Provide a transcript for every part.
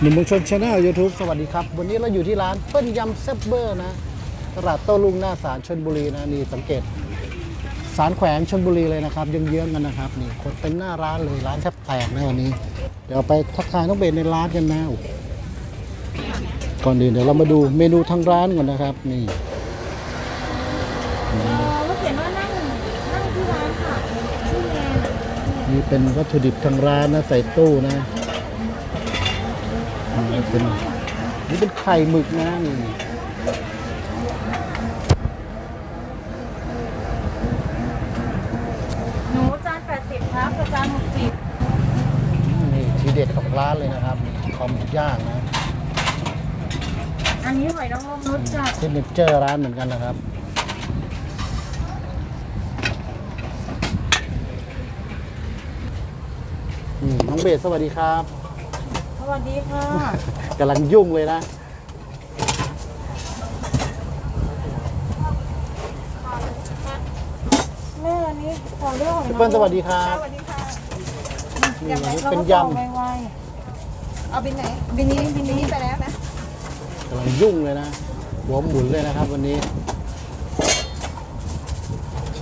หนุ่มเมืองชนชาแนลยูทูบสวัสดีครับ วันนี้เราอยู่ที่ร้านเปิ้ลยำแซ่บเบอร์นะตลาดโต้รุ่งหน้าศาลชนบุรีนะนี่สังเกตศาลแขวงชนบุรีเลยนะครับเยื้องๆกันนะครับนี่คนเต็มหน้าร้านเลยร้านแทบแตกนะวันนี้ เดี๋ยวไปทักทายน้องเบนในร้านกันนะโอ้โหก่อนอื่นเดี๋ยวเรามาดูเมนูทางร้านก่อนนะครับนี่เออรถเขียนว่านั่งนั่งที่ร้านค่ะชื่อแนนนี่เป็นวัตถุดิบทางร้านนะใส่ตู้นะ เป็นนี่เป็นไข่หมึกนะนี่หนูจาน80ครับกับจาน60นี่ทีเด็ดของร้านเลยนะครับนี่คอมหมูย่างนะอันนี้หอยนางรมรสจัดซิกเนเจอร์ร้านเหมือนกันนะครับอืมน้องเบสสวัสดีครับส วัสดีค่ะกำลังยุ่งเลยนะ แม่อันนี้ขอเรื่องหอยพี่นางรมเปิ้ลสวัสดีครับ สวัสดีค่ะนี่อันนี้แล้วเป็นก็ยต่อไวเอาบินไหน บินนี้บินนี้ไปแล้วนะำกำลังยุ่งเลยนะ หัวหมุนเลยนะครับ วันนี้ๆ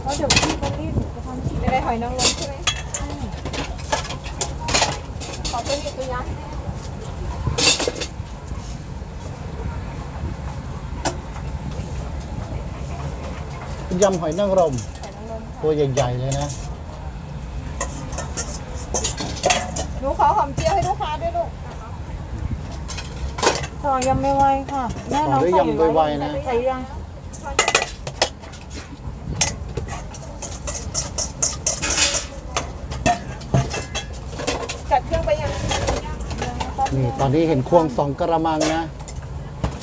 เพราะเดี๋ยวพี่เขารีบหนูจะทำชิ้นได้หอยนางรมใช่ไหมขอตัวนี้ตัวยักษ์ ยำหอยนางรมหอยนางรมตัวใหญ่ๆเลยนะ หนูขอหอมเจียวให้ลูกค้าด้วยลูกต่อยำไวๆค่ะ แม่น้องต่อด้วยใส่ยำไวๆนะ ใส่ยังจัดเครื่องไปยังนี่ตอนนี้เห็นควงสองกระมังนะ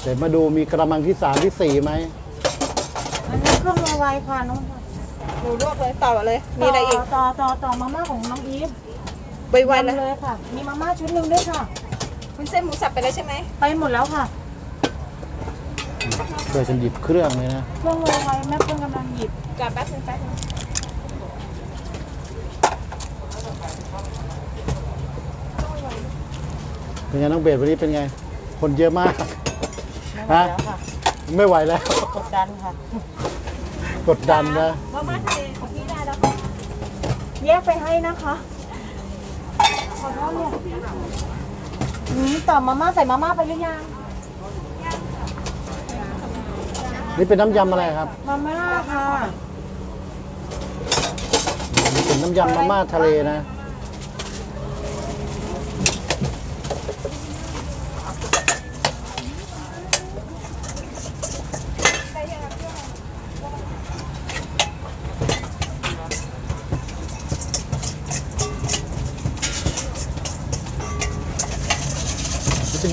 เดี๋ยวมาดูมีกระมังที่สามที่สี่ไหม อันนี้เครื่องไวๆค่ะน้องหนูลวกเลยต่อเลย มีอะไรอีกต่อต่อต่อมาม่าของน้องอีฟไวๆทำนะเลยค่ะ มีมาม่าชุดหนึ่งด้วยค่ะคุณเส้นหมูสับไปแล้วใช่ไหมไปหมดแล้วค่ะเพื่อจะหยิบเครื่องเลยนะเครื่องไวๆแม่เพิ่งกำลังหยิบจับแป๊บนึงแป๊บนึงเป็นไงน้องเบสวันนี้เป็นไง คนเยอะมากไม่ไหวแล้วค่ะ ไม่ไหวแล้ว กดดันค่ะ กดดันนะ มาม่าทะเลของพี่ได้แล้วค่ะแยกไปให้นะคะขอโทษเนี่ยอืมต่อมาม่าใส่มาม่าไปหรือยัง นี่เป็นน้ำยำอะไรครับมาม่าค่ะนี่เป็นน้ำยำมาม่าทะเลนะ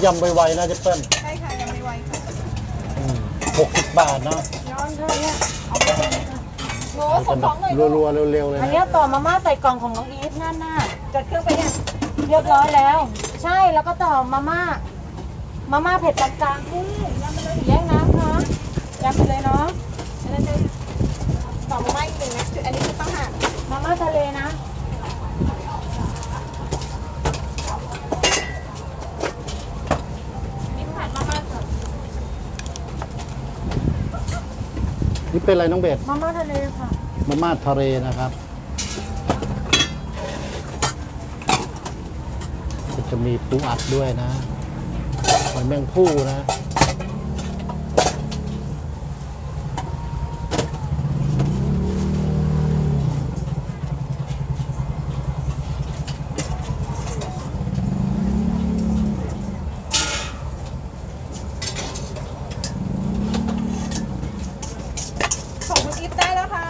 ยำไวๆนะเจ๊เปิ้ลใช่ค่ะยังไม่ไวค่ะหกสิบบาทเนาะย้อนเท่านี้เอาไปเลยค่ะหนูเอาส่กังนของหน่อยรัวๆเร็วๆเลยอันนะเนี้ยต่อมาม่าใส่กล่องของน้องอีฟหน้าหน้าจัดเครื่องไปยังเรียบร้อยแล้ว ใช่แล้วก็ต่อมาม่ามาม่าเผ็ดปานกลางพี่ยำไปเลยแยกน้ำคะยำไปเลยเนาะอันนั้นเลยต่อมาม่าอีกหนึ่งนะอันนี้คือต้องหักมาม่าทะเลนะ นี่ผัดมาม่าค่ะ นี่เป็นอะไรน้องเบสมาม่าทะเลค่ะ มาม่าทะเลนะครับก็จะมีปูอัดด้วยนะหอยแมงผู้นะ ของคุณอีฟได้แล้วค่ะ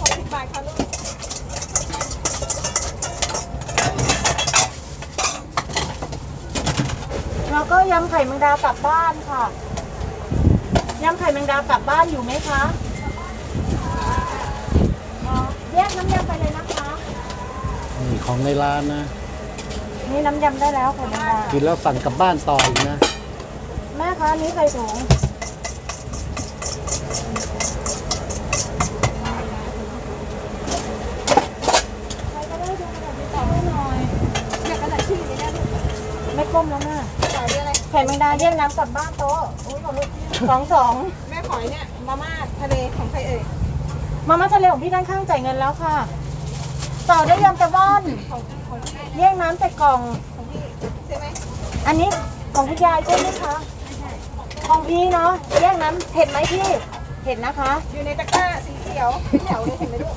หกสิบบาทค่ะลูก แล้วก็ยำไข่แมงดากลับบ้านค่ะ ยำไข่แมงดากลับบ้านอยู่ไหมคะอ๋อแยกน้ำยำไปเลยนะคะ นี่ ของในร้านนะ นี่น้ำยำได้แล้วไข่แมงดากินแล้วสั่งกลับบ้านต่ออีกนะ แม่คะอันนี้ใส่ถุงใครก็ได้ดูหน่อยติดต่อให้หน่อยก้มแล้วแม่ขายด้วยอะไร ไข่แมงดาแยกน้ำกลับบ้านโต๊ะโอ้ยของลูกสองสองแม่ขอยเนี่ยมาม่าทะเลของใครเอ่ยมาม่าทะเลของพี่ด้านข้างจ่ายเงินแล้วค่ะ ต่อด้วยยำตะบ้อนของของพี่แยกน้ำใส่กล่องของพี่ใช่ไหมอันนี้ของคุณยายใช่ไหมคะของพี่เนาะแยกน้ำเผ็ดไหมพี่ เผ็ดนะคะ อยู่ในตะกร้าสีเขียวเป็นแถวเลยเห็นไหมลูก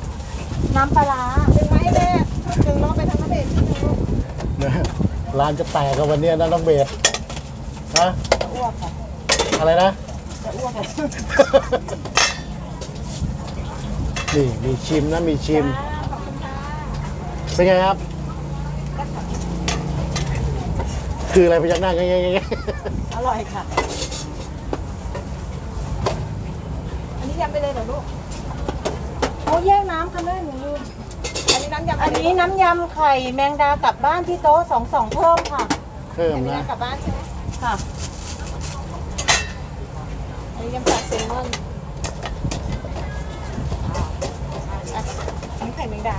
น้ำปลาร้าดึงมาให้แม่ดึงรอบไปทางนั้นเองที่ดึงลูกนะร้านจะแตกกับวันเนี้ยนะน้องเบสฮะจะอ้วกค่ะอะไรนะ จะอ้วกค่ะนี่มีชิมนะมีชิมขอบคุณค่ะ เป็นไงครับ คืออะไรพยักหน้าไงไงไงอร่อยค่ะ อันนี้ยำไปเลยเหรอลูกโอ้แยกน้ำค่ะแม่หนูลืมอันนี้น้ำยำอันนี้น้ำยำไข่แมงดากลับบ้านที่โต๊ะสองสองเพิ่มค่ะเพิ่มอันนี้นะยำกลับบ้านใช่ไหมค่ะ อันนี้ยำปลาแซลมอนอะอันนี้ไข่แมงดา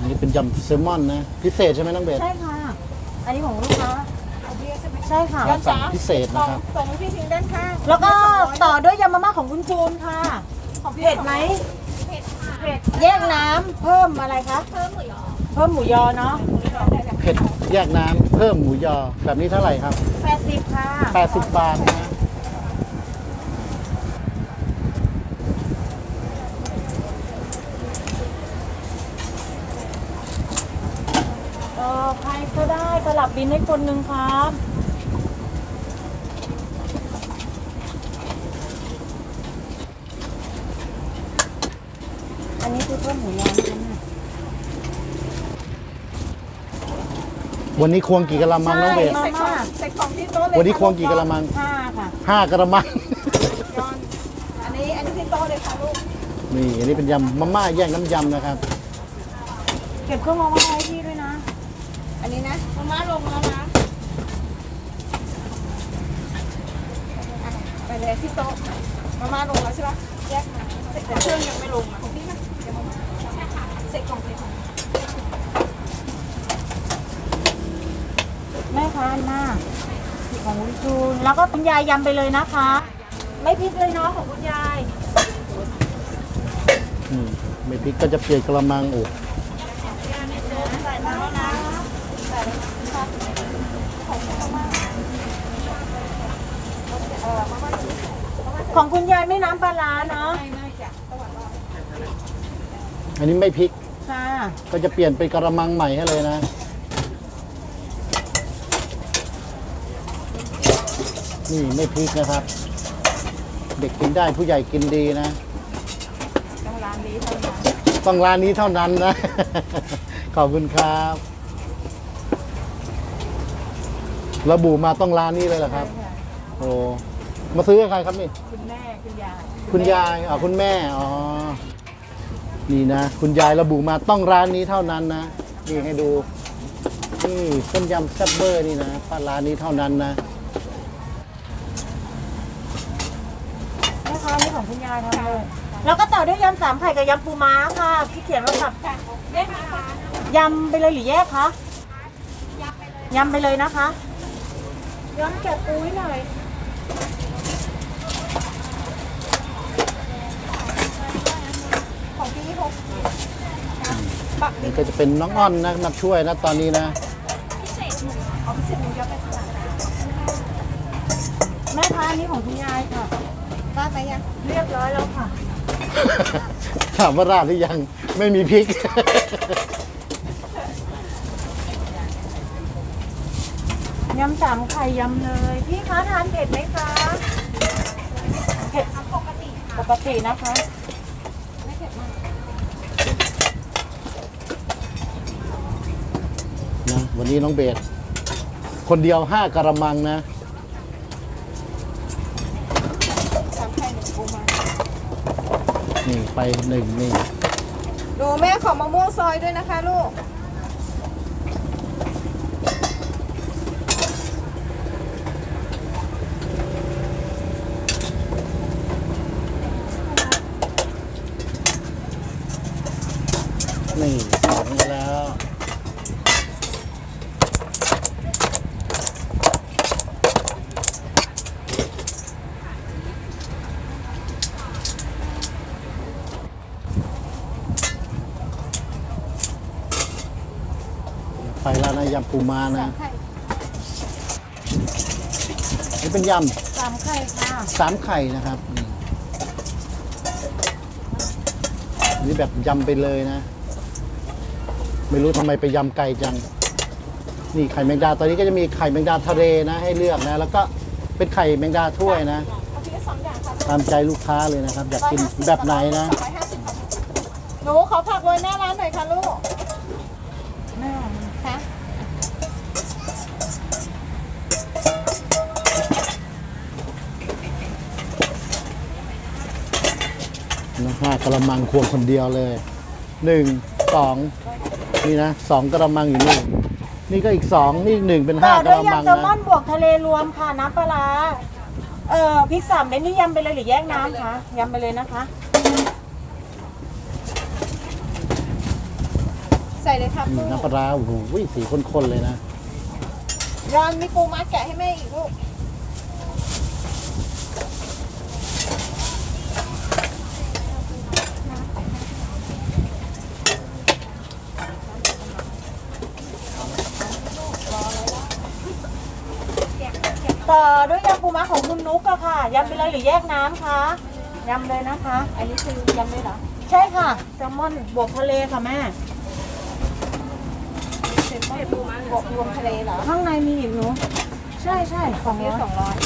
อันนี้เป็นยำแซลมอนนะ พิเศษใช่ไหมน้องเบส ใช่ค่ะ อันนี้ของลูกค้าของพี่ใช่ไหมใช่ค่ะย้อนจ๋าพิเศษสนะองครับสองพี่ทิ้งด้านข้างแล้วก็ต่อด้วยยำมาม่าของคุณจูนค่ะ ของพี่เผ็ดไหมเผ็ดค่ะเผ็ดแยกน้ำเพิ่มอะไรคะ เพิ่มหมูยอเพิ่มหมูยอเนาะเผ็ดแยกน้ำเพิ่มหมูยอแบบนี้เท่าไหร่ครับ 80 ค่ะ 80 บาทนะ เออใครก็ได้ สลับบินให้คนหนึ่งครับอันนี้คือเพิ่มหมูยอนะคะเนี่ยวันนี้ควงกี่กะละมังน้องเบส ใช่ใส่ของใส่ของที่โต๊ะเลยวันนี้ควงกี่กะละมัง ห้าค่ะห้ากะละมังย้อนอันนี้อันนี้ที่โต๊ะเลยค่ะลูกนี่อันนี้เป็นยำมาม่าแยกน้ำยำนะครับ เก็บเครื่องมาไว้ให้พี่ด้วยนะ อันนี้นะมาม่าลงแล้วนะอะไปเลยที่โต๊ะมาม่าลงแล้วใช่ปะแยกมาเสร็จแต่เครื่องยังไม่ลงอะของพี่นะเดี๋ยวมาม่าใช่ค่ะเสร็จของเสร็จของแม่ค้าหน้าของคุณจูนแล้วก็คุณยายยำไปเลยนะคะ ไม่พริกเลยเนาะของคุณยายอืมไม่พริกก็จะเปลี่ยนกระมังโอ้ใส่มาแล้วนะ ของคุณยายไม่น้ำปลาร้าเนาะอันนี้ไม่พริก ค่ะ ก็จะเปลี่ยนเป็นกระมังใหม่ให้เลยนะ นี่ไม่พริกนะครับ เด็กกินได้ผู้ใหญ่กินดีนะ ต้องร้านนี้เท่านั้นต้องร้านนี้เท่านั้นนะ ขอบคุณครับ ระบุมาต้องร้านนี้เลยเหรอครับโอ้มาซื้อกับใครครับนี่ คุณแม่คุณยายคุณยายอ๋อคุณแม่ อ๋อ นี่นะ คุณยายระบุมาต้องร้านนี้เท่านั้นนะ นี่ให้ดู นี่ต้มยำแซ่บเบอร์นี่นะป้าร้านนี้เท่านั้นนะ แม่ค้านี่ของคุณยายทำเลยแล้วก็ต่อด้วยยำสามไข่กับยำปูม้าค่ะพี่เขียนว่าแบบเรียกมาค่ะยำไปเลยหรือแยกคะยำไปเลยนะคะ ย้อนแกะปูให้หน่อยของพี่หกบักนี่ก็จะเป็นน้องอ้อนนะมาช่วยนะตอนนี้นะเอาพิเศษหมูยอเป็นสลัดแม่ค้าอันนี้ของคุณยายค่ะราดไหมยังเรียบร้อยแล้วค่ะ ถามว่าราดหรือยังไม่มีพริก ยำสามไข่ยำเลย พี่คะทานเผ็ดไหมคะ เผ็ดปกติปกตินะคะนะวันนี้น้องเบสคนเดียวห้ากระมังนะ สามไข่หนึ่งคปูมานี่ไปหนึ่งนี่ ดูแม่ของมะม่วงซอยด้วยนะคะลูก นี่สองไปแล้ว ไปแล้วนะยำปูม้านะ ไข่นี่เป็นยสามไข่ค่ะำสามไข่นะครับนี่นี่แบบยำไปเลยนะ ไม่รู้ทำไมไปยำไก่จัง นี่ไข่แมงดาตอนนี้ก็จะมีไข่แมงดาทะเลนะ ให้เลือกนะ แล้วก็เป็นไข่แมงดาถ้วยนะ เอาทีละสองอย่างค่ะตามใจลูกค้าเลยนะครับ อยากกินแบบไหนนะสองร้อยห้าสิบค่ะหนูขอผักโรยหน้าร้านหน่อยค่ะลูก ระมังควงคนเดียวเลยหนึ่งสองนี่นะสองกระมังอยู่นี่นี่ก็อีกสองนี่อีกหนึ่งเป็นต่ห้าอกด้วยระมังยำแซลมอนะนบวกทะเลรวมค่ะน้ำปลาร้าเอ่อพริกสามเม็ดนี่ยำไปเลยหรือแยกน้ำคะยำไปเลยนะคะ ใส่เลยค่ะอืมลูกน้ำปลาร้าโอ้โหสีข้นๆเลยนะ รอนมีปูมาแกะให้แม่อีกลูก ต่อด้วยยำปูม้า ของคุณนุ๊กอะค่ะยำไปเลยหรือแยกน้ำคะยำเลยนะคะ อันนี้คือยำเลยเหรอ ใช่ค่ะแซลมอนบวกทะเลค่ะแม่เซนมอนปูมาบวกรวมทะเลเหรอ ข้างในมีอีกหนู ใช่ใช่สองนี่ร้อยสองร้อย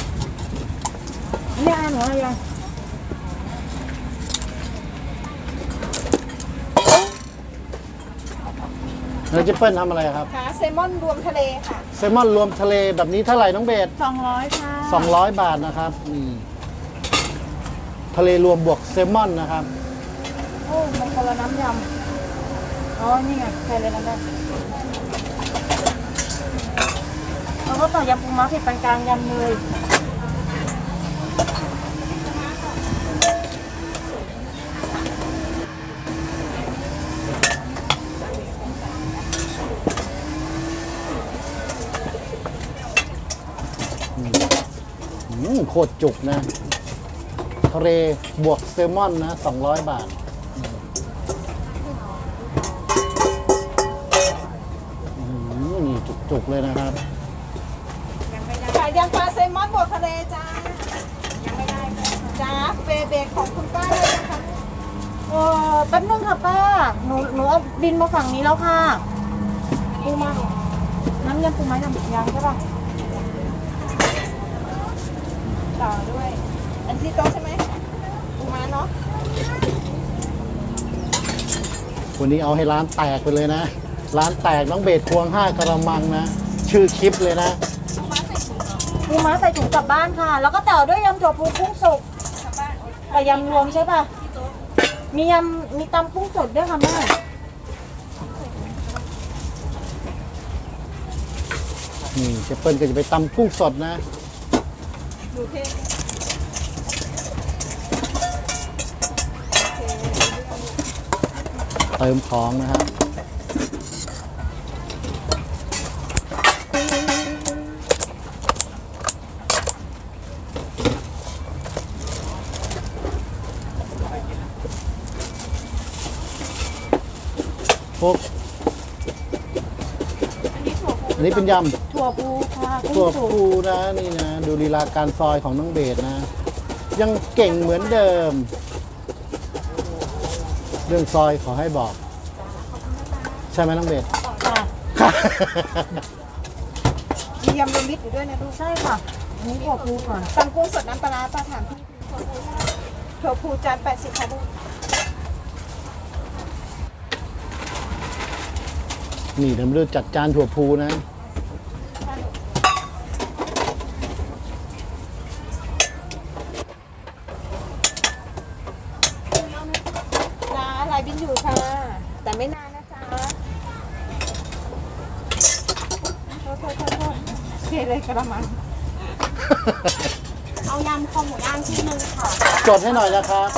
เนี่ยหนูอะไรยังแล้วเจะเปิ้ลทำอะไรครับ ค่ะเซลมอนรวมทะเลค่ะ แซลมอนรวมทะเลแบบนี้เท่าไหร่น้องเบสสองร้อยค่ะ 200 บาทนะครับนี่ทะเลรวมบวกแซลมอนนะครับ โอ้มันคนละน้ำยำอ๋อนี่ไงใส่เลยนะแม่แล้วก็ต่อยำปูม้าเผ็ดปานกลางยำเลย คตรจุกนะทะเลบวกแซลมอนนะ 200 บาท นี่จุกๆเลยนะครับค่ะยำปลาเซลมอนบวกทะเลจ้า ยังไม่ได้จ้าเบเบกของคุณป้าเลยนะคะเออแป๊บนึงค่ะป้า หนูหนูเอาบินมาฝั่งนี้แล้วค่ะปูมาน้ำยำปูม้ายำยำใช่ป่ะ ต่อด้วย อันที่โต๊ะใช่ไหมปูมาเนาะวันนี้เอาให้ร้านแตกไปเลยนะ ร้านแตกน้องเบสควงห้ากระมังนะ ชื่อคลิปเลยนะ ปูม้าใส่ถุงกลับบ้านค่ะ แล้วก็ต่อด้วยยำถั่วปูกุ้งสุกชาวบ้านกับยำรวมใช่ป่ะ มียำมีตำกุ้งสดด้วยค่ะแม่นี่เจเปิ้ลก็จะไปตำกุ้งสดนะ ดูเท่เติมของนะครับพวกอันนี้เป็นยำถั่ วปูค่ะตัวกุ้งสุกปูนะนี่นะ ดูลีลาการซอยของน้องเบสนะ ยังเก่งเหมือนเดิม เรื่องซอยขอให้บอก ใช่ไหมน้องเบส ค่ะมียำรวมมิตรอยู่ด้วยนะลูกใช่ค่ะอันนี้ถั่วปูก่อนตำกุ้งสดน้ำปลาร้าป้าถามพี่ถั่วพูจานแปดสิบค่ะลูกนี่เดี๋ยวมาดูจัดจานถั่วพูนะ น เลย กระมัง เอายำคอหมูย่างชิ้นหนึ่งค่ะ จดให้หน่อยนะครับ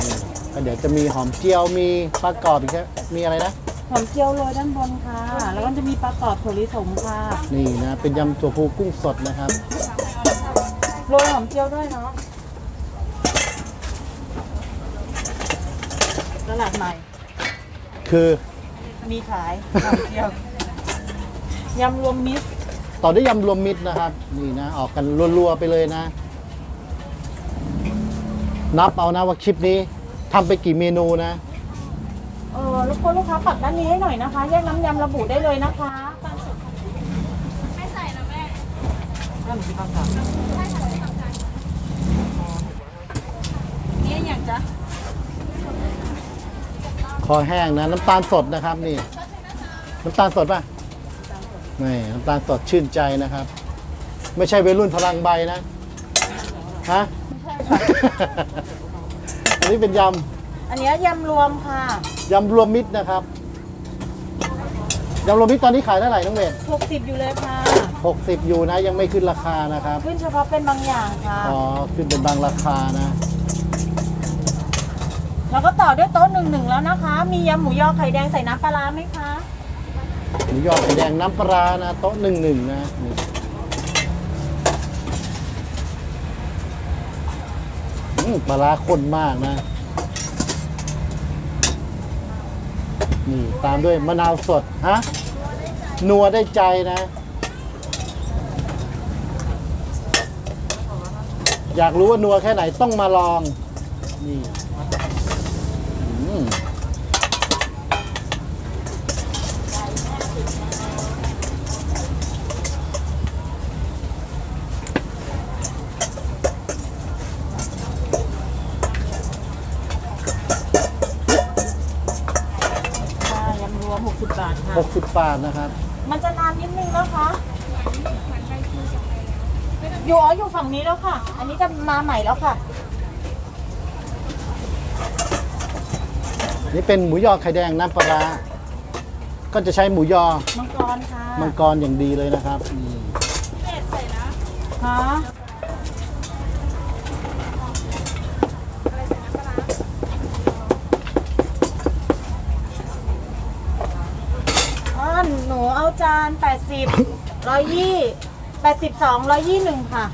นี่ก็เดี๋ยวจะมีหอมเจียวมีปลากรอบอีกครับมีอะไรนะ หอมเจียวโรยด้านบนค่ะ แล้วก็จะมีปลากรอบถั่วลิสงค่ะ นี่นะเป็นยำตัวผูกุ้งสดนะครับ โรยหอมเจียวด้วยเนาะตลาดใหม่ คือมีขายหอมเจียว ยำรวมมิตรต่อด้วยยำรวมมิตรนะครับ นี่นะ ออกกันรัวๆไปเลยนะ นับเอานะว่าคลิปนี้ทำไปกี่เมนูนะ เออรบกวนลูกค้าปักด้านนี้ให้หน่อยนะคะ แยกน้ำยำระบุได้เลยนะคะไม่ใส่นะแม่ถ้าหนูมีคำสั่งนี่อย่างจ๊ะคอแห้งนะ น้ำตาลสดนะครับ นี่ น้ำตาลสดป่ะ นี่น้ำตาลสดชื่นใจนะครับ ไม่ใช่วัยรุ่นพลังใบนะฮะ อันนี้เป็นยอันเนี้ยยำรวมค่ะำยำรวมมิตรนะครับยำรวมมิตรตอนนี้ขายเท่าไหร่น้องเวท60 อยู่เลยค่ะ 60 อยู่นะยังไม่ขึ้นราคานะครับ ขึ้นเฉพาะเป็นบางอย่างค่ะ อ๋อ ขึ้นเป็นบางราคานะ แล้วก็ต่อด้วยโต๊ะหนึ่งหนึ่งแล้วนะคะ มียำหมูยอไข่แดงใส่น้ำปลาร้าไหมคะ หมูยอไข่แดงน้ำปลานะโต๊ะหนึ่งหนึ่งนะนี่ปลาข้นมากนะ นี่ตามด้วยมะนาวสด ฮะ นัวได้ใจนะ อยากรู้ว่านัวแค่ไหนต้องมาลอง นี่ ค่ะ 60บาทนะครับ มันจะนานนิดนึงนะคะอยู่อ๋ออยู่ฝั่งนี้แล้วค่ะ อันนี้จะมาใหม่แล้วค่ะ นี่เป็นหมูยอไข่แดงน้ำปลาร้าก็จะใช้หมูยอมังกรค่ะมังกรอย่างดีเลยนะครับนี่เด็ดใส่นะ ฮะ อะไรใส่น้ำปลาร้า อ๋อหนูเอาจาน ร้อยยี่แปดสิบสองร้อยยี่หนึ่งค่ะ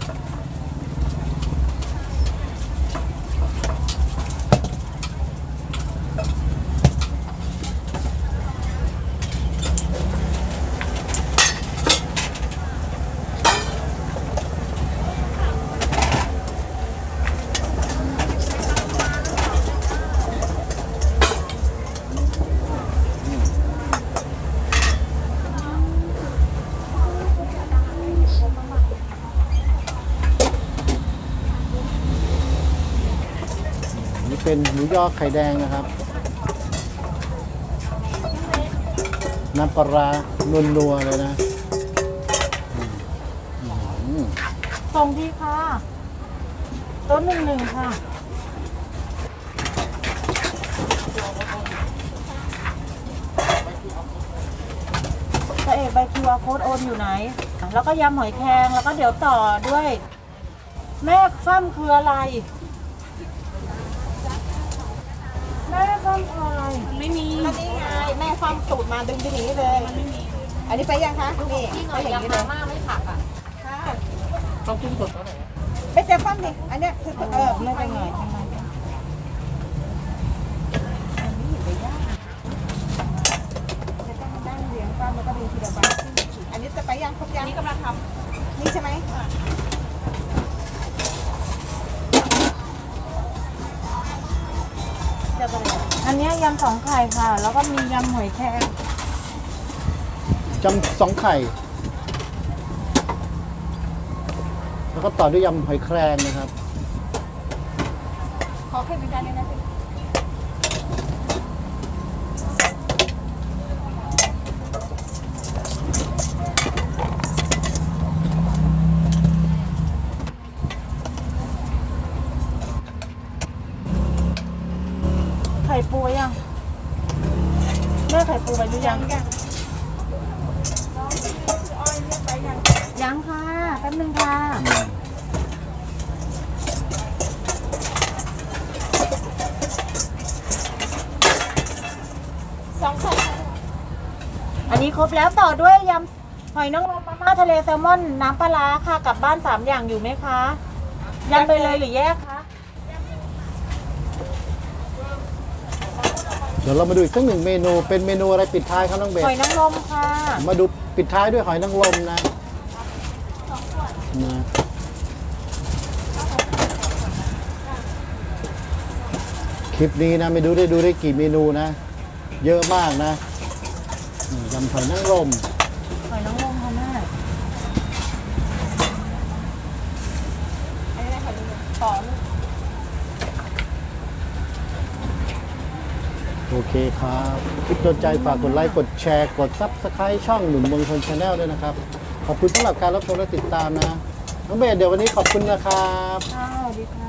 ยอไข่แดงนะครับ น้ำปลาร้านวนัวๆเลยนะส่งที่ค่ะโต๊ะหนึ่งหนึ่งค่ะ พระเอกใบคิวอาร์โค้ดโอนอยู่ไหน แล้วก็ยำหอยแครง แล้วก็เดี๋ยวต่อด้วย แม่ฟ้ำคืออะไร ม่ฟ้ำคืออะไรไม่มีอันนี้ไงแม่ฟ้ำสูตรมาดึงไปอย่างนี้เลย มันไม่มี อันนี้ไปยังคะนี่ที่หน่ไปอยอย่างนี้ยำเลมายม่าไม่ผักอะค่ะต้องกุ้งสดไหนไปเจอฟ้ำดิอันเนี้ยคือเออไม่ไปหน่อย ยยำสองไข่ค่ะ แล้วก็มียำหอยแครงจำสองไข่ แล้วก็ต่อด้วยยำหอยแครงนะครับำขอขึ้นเป็นจานนี้นะสิ ข่ปูยังแม่ไข่ปูไปหรือยังอ้อยแป๊บนึงค่ะสองสองอันนี้ครบแล้วต่อด้วยยำหอยนางรมมาม่าทะเลแซลมอนน้ำปลาร้าค่ะกลับบ้านสามอย่างอยู่ไหมคะยำไปเลยหรือแยกคะ เดี๋ยวเรามาดูอีกสักหนึ่งเมนู เป็นเมนูอะไรปิดท้ายครับน้องเบหสอยนางรมค่ะ มาดูปิดท้ายด้วยหอยนางรมนะนะคลิปนี้นะไม่ดูได้ดูได้กี่เมนูนะ เยอะมากนะนี่ยำหอยนางรม หอยนางรมค่ะแม่ อันนี้ได้ค่ะต่อลูก โอเคครับคลิปโดนใจฝากกดไลค์ กดแชร์ กดซับสไครต์ช่องหนุ่มเมืองชนชาแนลด้วยนะครับ ขอบคุณสำหรับการรับชมและติดตามนะ น้องเบสเดี๋ยววันนี้ขอบคุณนะครับ ค่ะสวัสดีค่ะ